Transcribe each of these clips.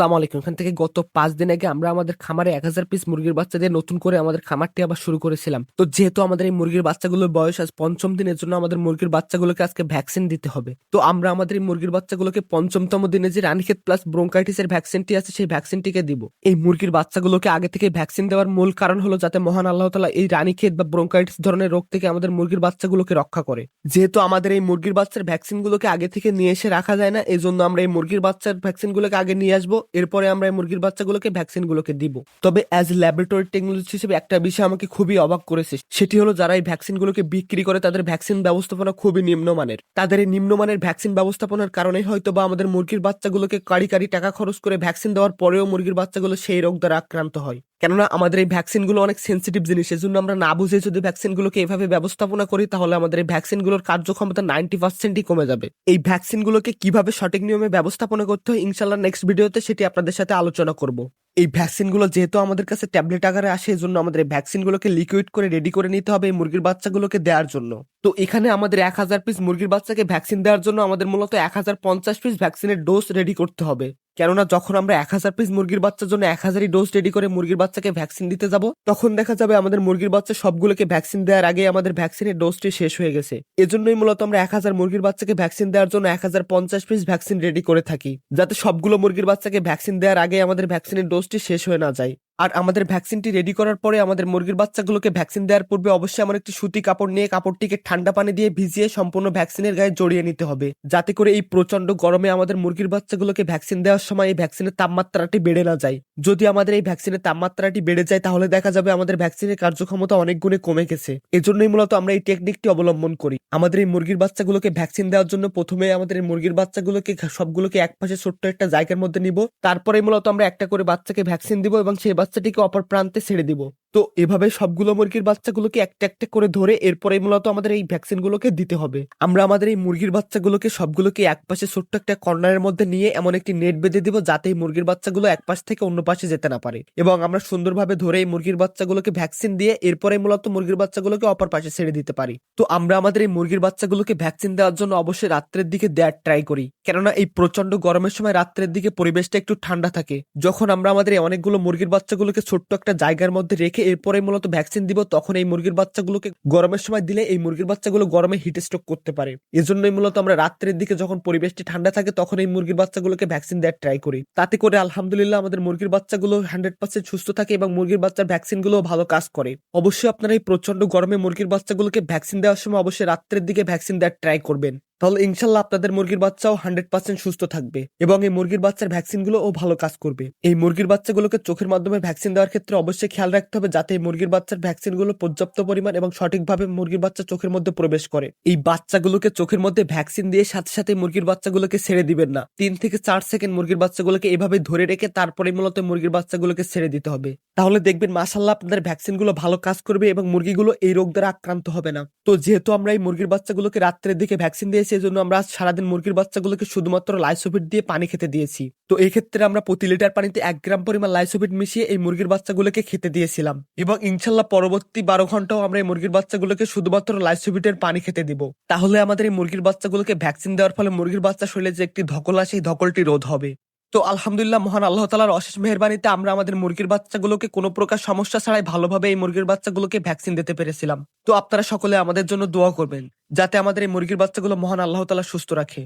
আসসালামু আলাইকুম। এখান থেকে গত পাঁচ দিন আগে আমরা আমাদের খামারে এক হাজার পিস মুরগির বাচ্চা দিয়ে নতুন করে আমাদের খামারটি আবার শুরু করেছিলাম। তো যেহেতু আমাদের এই মুরগির বাচ্চাগুলোর বয়স আজ পঞ্চম দিনের জন্য আমাদের মুরগির বাচ্চাগুলোকে আজকে ভ্যাকসিন দিতে হবে। তো আমরা আমাদের এই মুরগির বাচ্চাগুলোকে পঞ্চমতম দিনে যে রানীক্ষেত প্লাস ব্রোঙ্কাইটিসের ভ্যাকসিনটি আছে, সেই ভ্যাকসিনটিকে দিব। এই মুরগির বাচ্চাগুলোকে আগে থেকে ভ্যাকসিন দেওয়ার মূল কারণ হলো যাতে মহান আল্লাহ তালা এই রানীক্ষেত বা ব্রোঙ্কাইটিস ধরনের রোগ থেকে আমাদের মুরগির বাচ্চাগুলোকে রক্ষা করে। যেহেতু আমাদের এই মুরগির বাচ্চার ভ্যাকসিনগুলোকে আগে থেকে নিয়ে এসে রাখা যায় না এই জন্য আমরা এই মুরগির বাচ্চার ভ্যাকসিনগুলোকে আগে নিয়ে আসব। এরপরে আমরা এই মুরগির বাচ্চাগুলোকে ভ্যাকসিনগুলোকে দিব। তবে অ্যাজ ল্যাবরেটরি টেকনোলজি হিসেবে একটা বিষয় আমাকে খুবই অবাক করেছে। সেটি হলো যারা এই ভ্যাকসিনগুলোকে বিক্রি করে, তাদের ভ্যাকসিন ব্যবস্থাপনা খুবই নিম্নমানের। তাদের এই নিম্নমানের ভ্যাকসিন ব্যবস্থাপনার কারণে হয়তো বা আমাদের মুরগির বাচ্চাগুলোকে কাড়ি কাড়ি টাকা খরচ করে ভ্যাকসিন দেওয়ার পরেও মুরগির বাচ্চাগুলো সেই রোগ দ্বারা আক্রান্ত হয়। কেননা আমাদের এই ভ্যাকসিনগুলো অনেক সেন্সিটিভ জিনিস, এজন্য আমরা না বুঝে যদি ভ্যাকসিনগুলোকে এভাবে ব্যবস্থাপনা করি, তাহলে আমাদের এই ভ্যাকসিনগুলোর কার্যক্ষমতা নাইনটি পার্সেন্টই কমে যাবে। এই ভ্যাকসিনগুলোকে কীভাবে সঠিক নিয়মে ব্যবস্থাপনা করতে হয় ইনশাল্লাহ নেক্সট ভিডিওতে সেটি আপনাদের সাথে আলোচনা করব। এই ভ্যাকসিনগুলো যেহেতু আমাদের কাছে ট্যাবলেট আকারে আসে, এজন্য আমাদের এই ভ্যাকসিনগুলোকে লিকুইড করে রেডি করে নিতে হবে এই মুরগির বাচ্চাগুলোকে দেওয়ার জন্য। তো এখানে আমাদের এক হাজার পিস মুরগির বাচ্চাকে ভ্যাকসিন দেওয়ার জন্য আমাদের মূলত এক হাজার পঞ্চাশ পিস ভ্যাকসিনের ডোজ রেডি করতে হবে। কেননা যখন আমরা এক হাজার পিস মুরগির বাচ্চার জন্য এক হাজারই ডোজ রেডি করে মুরগির বাচ্চাকে ভ্যাকসিন দিতে যাব, তখন দেখা যাবে আমাদের মুরগির বাচ্চা সবগুলোকে ভ্যাকসিন দেওয়ার আগে আমাদের ভ্যাকসিনের ডোজটি শেষ হয়ে গেছে। এজন্যই মূলত আমরা এক হাজার মুরগির বাচ্চাকে ভ্যাকসিন দেওয়ার জন্য এক হাজার পঞ্চাশ পিস ভ্যাকসিন রেডি করে থাকি, যাতে সবগুলো মুরগির বাচ্চাকে ভ্যাকসিন দেওয়ার আগে আমাদের ভ্যাকসিনের ডোজটি শেষ হয়ে না যায়। আর আমাদের ভ্যাকসিনটি রেডি করার পরে আমাদের মুরগির বাচ্চাগুলোকে ভ্যাকসিন দেওয়ার পূর্বে অবশ্যই আমার একটি সুতি কাপড় নিয়ে কাপড়টিকে ঠান্ডা পানি দিয়ে ভিজিয়ে সম্পূর্ণ ভ্যাকসিনের গায়ে জড়িয়ে নিতে হবে। যাতে করে এই প্রচণ্ড গরমে আমাদের মুরগির বাচ্চাগুলোকে ভ্যাকসিন দেওয়ার সময় এই ভ্যাকসিনের তাপমাত্রাটি বেড়ে না যায়। যদি আমাদের এই ভ্যাকসিনের তাপমাত্রাটি বেড়ে যায়, তাহলে দেখা যাবে আমাদের ভ্যাকসিনের কার্যক্ষমতা অনেক গুণে কমে গেছে। এজন্যই মূলত আমরা এই টেকনিকটি অবলম্বন করি। আমাদের এই মুরগির বাচ্চাগুলোকে ভ্যাকসিন দেওয়ার জন্য প্রথমে আমাদের এই মুরগির বাচ্চাগুলোকে সবগুলোকে এক পাশে ছোট্ট একটা জায়গার মধ্যে নিব। তারপরে মূলত আমরা একটা করে বাচ্চাকে ভ্যাকসিন দিব এবং সেই বাচ্চাটিকে অপর প্রান্তে ছেড়ে দিব। তো এভাবে সবগুলো মুরগির বাচ্চাগুলোকে একটা একটা করে ধরে এরপরে মূলত আমাদের এই ভ্যাকসিনগুলোকে দিতে হবে। আমরা আমাদের এই মুরগির বাচ্চাগুলোকে সবগুলোকে এক পাশে ছোট্ট একটা কর্নারের মধ্যে নিয়ে এমন একটি নেট বেঁধে দিব যাতে এই মুরগির বাচ্চাগুলো এক পাশ থেকে অন্য পাশে যেতে না পারে এবং আমরা সুন্দরভাবে ধরে এই মুরগির বাচ্চাগুলোকে ভ্যাকসিন দিয়ে এরপরে মূলত মুরগির বাচ্চাগুলোকে অপর পাশে ছেড়ে দিতে পারি। তো আমরা আমাদের এই মুরগির বাচ্চাগুলোকে ভ্যাকসিন দেওয়ার জন্য অবশ্যই রাত্রের দিকে দেওয়ার ট্রাই করি। কেননা এই প্রচণ্ড গরমের সময় রাত্রের দিকে পরিবেশটা একটু ঠান্ডা থাকে। যখন আমরা আমাদের অনেকগুলো মুরগির বাচ্চাগুলোকে ছোট্ট একটা জায়গার মধ্যে রেখে এরপরে মূলত ভ্যাকসিন দিব, তখন এই মুরগির বাচ্চাগুলোকে গরমের সময় দিলে এই মুরগির বাচ্চাগুলো গরমে হিট স্ট্রোক করতে পারে। এজন্যই মূলত আমরা রাত্রের দিকে যখন পরিবেশটি ঠান্ডা থাকে, তখন এই মুরগির বাচ্চাগুলোকে ভ্যাকসিন দেওয়ার ট্রাই করি। তাতে করে আলহামদুলিল্লাহ আমাদের মুরগির বাচ্চাগুলো হান্ড্রেড পার্সেন্ট সুস্থ থাকে এবং মুরগির বাচ্চার ভ্যাকসিনগুলো ভালো কাজ করে। অবশ্যই আপনারা এই প্রচণ্ড গরমে মুরগির বাচ্চাগুলোকে ভ্যাকসিন দেওয়ার সময় অবশ্যই রাত্রের দিকে ভ্যাকসিন দেওয়ার ট্রাই করবেন। তাহলে ইনশাল্লাহ আপনাদের মুরগির বাচ্চাও হান্ড্রেড পার্সেন্ট সুস্থ থাকবে এবং এই মুরগির বাচ্চার ভ্যাকসিনগুলো ও ভালো কাজ করবে। এই মুরগির বাচ্চাগুলোকে চোখের মাধ্যমে ভ্যাকসিন দেওয়ার ক্ষেত্রে অবশ্যই খেয়াল রাখতে হবে যাতে এই মুরগির বাচ্চার ভ্যাকসিনগুলো পর্যাপ্ত পরিমাণ এবং সঠিকভাবে মুরগির বাচ্চা চোখের মধ্যে প্রবেশ করে। এই বাচ্চাগুলোকে চোখের মধ্যে ভ্যাকসিন দিয়ে সাথে সাথে মুরগির বাচ্চাগুলোকে ছেড়ে দিবেন না। তিন থেকে চার সেকেন্ড মুরগির বাচ্চাগুলোকে এভাবে ধরে রেখে তারপরে মূলত মুরগির বাচ্চাগুলোকে ছেড়ে দিতে হবে। তাহলে দেখবেন মাসাল্লাহ আপনাদের ভ্যাকসিনগুলো ভালো কাজ করবে এবং মুরগিগুলো এই রোগ দ্বারা আক্রান্ত হবে না। তো যেহেতু আমরা এই মুরগির বাচ্চাগুলোকে রাত্রের দিকে ভ্যাকসিন দিয়েছি এই জন্য আমরা সারাদিন মুরগির বাচ্চাগুলোকে শুধুমাত্র লাইসোফিট দিয়ে পানি খেতে দিয়েছি। তো এই ক্ষেত্রে আমরা প্রতি লিটার পানিতে এক গ্রাম পরিমাণ লাইসোফিট মিশিয়ে এই মুরগির বাচ্চাগুলোকে খেতে দিয়েছিলাম। এবং ইনশাল্লাহ পরবর্তী বারো ঘন্টাও আমরা এই মুরগির বাচ্চাগুলোকে শুধুমাত্র লাইসোফিটের পানি খেতে দিব। তাহলে আমাদের এই মুরগির বাচ্চাগুলোকে ভ্যাকসিন দেওয়ার ফলে মুরগির বাচ্চা শরীরে যে একটি ধকল আসে, এই ধকলটি রোধ হবে। তো আলহামদুলিল্লাহ মহান আল্লাহ তালার অশেষ মেহরবানিতে আমরা আমাদের মুরগির বাচ্চাগুলোকে কোনো প্রকার সমস্যা ছাড়াই ভালোভাবে এই মুরগির বাচ্চাগুলোকে ভ্যাকসিন দিতে পেরেছিলাম। তো আপনারা সকলে আমাদের জন্য দোয়া করবেন, যাতে আমাদের এই মুরগির বাচ্চাগুলো মহান আল্লাহ তালা সুস্থ রাখে।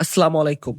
আসসালামু আলাইকুম।